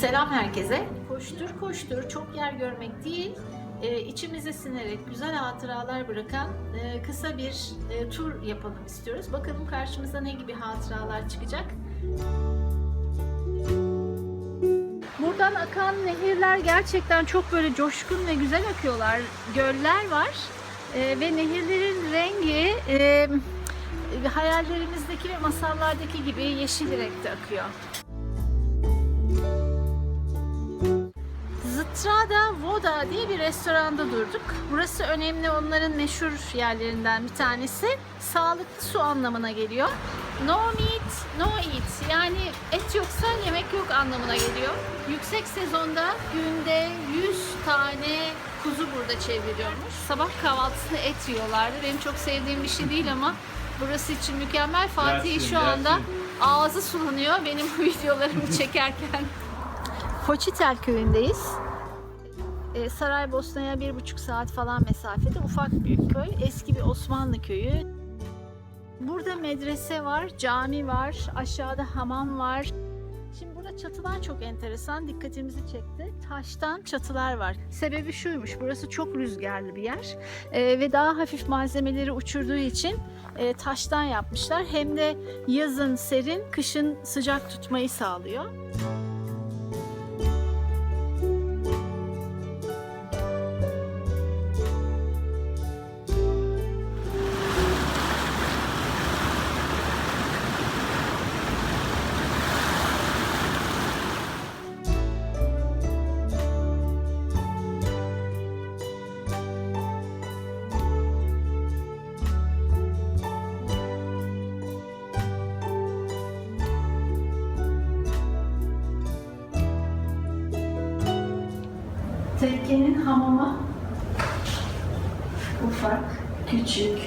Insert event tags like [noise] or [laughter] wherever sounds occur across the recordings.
Selam herkese. Koştur koştur çok yer görmek değil, e, içimize sinerek güzel hatıralar bırakan e, kısa bir e, tur yapalım istiyoruz. Bakalım karşımıza ne gibi hatıralar çıkacak. Buradan akan nehirler gerçekten çok böyle coşkun ve güzel akıyorlar. Göller var ve nehirlerin rengi hayallerimizdeki ve masallardaki gibi yeşil renkte akıyor. Strada Voda diye bir restoranda durduk. Burası önemli onların meşhur yerlerinden bir tanesi. Sağlıklı su anlamına geliyor. No meat, no eat. Yani et yoksa yemek yok anlamına geliyor. Yüksek sezonda günde 100 tane kuzu burada çevriliyormuş. Sabah kahvaltısında et yiyorlardı. Benim çok sevdiğim bir şey değil ama burası için mükemmel. Fatih şu anda yersin. ağzı sulanıyor benim bu [laughs] videolarımı çekerken. Koçitel köyündeyiz. Ee, Saraybosna'ya bir buçuk saat falan mesafede ufak bir köy. Eski bir Osmanlı köyü. Burada medrese var, cami var, aşağıda hamam var. Şimdi burada çatılar çok enteresan, dikkatimizi çekti. Taştan çatılar var. Sebebi şuymuş, burası çok rüzgarlı bir yer. Ee, ve daha hafif malzemeleri uçurduğu için e, taştan yapmışlar. Hem de yazın serin, kışın sıcak tutmayı sağlıyor. Tekkenin hamamı ufak, küçük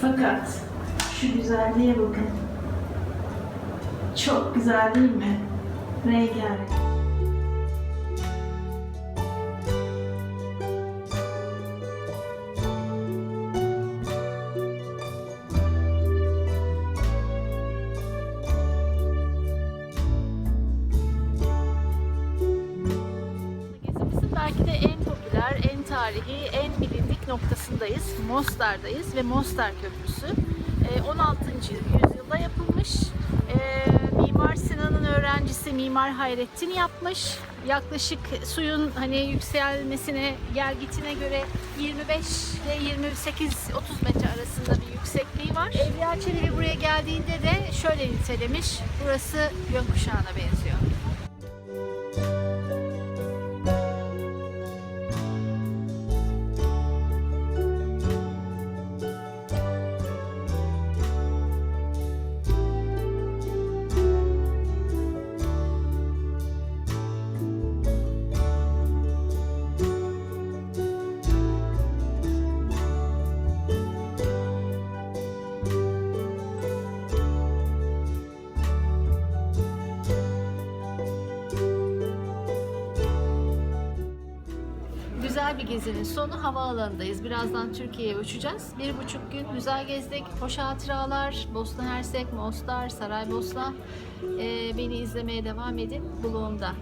fakat şu güzelliğe bakın. Çok güzel değil mi? Rengarenk. Tarihi, en bilindik noktasındayız. Mostar'dayız ve Mostar Köprüsü e, 16. yüzyılda yapılmış. E, Mimar Sinan'ın öğrencisi Mimar Hayrettin yapmış. Yaklaşık suyun hani yükselmesine, gelgitine göre 25 ile 28 30 metre arasında bir yüksekliği var. Evliya Çelebi buraya geldiğinde de şöyle nitelemiş. Burası gökkuşağına benziyor. Güzel bir gezinin sonu havaalanındayız. Birazdan Türkiye'ye uçacağız. Bir buçuk gün güzel gezdik. Hoş hatıralar. Bosna Hersek, Mostar, Saraybosna. Ee, beni izlemeye devam edin. Blogumda.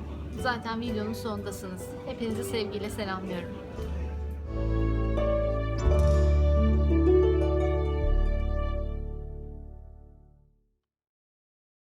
Zaten videonun sonundasınız. Hepinizi sevgiyle selamlıyorum.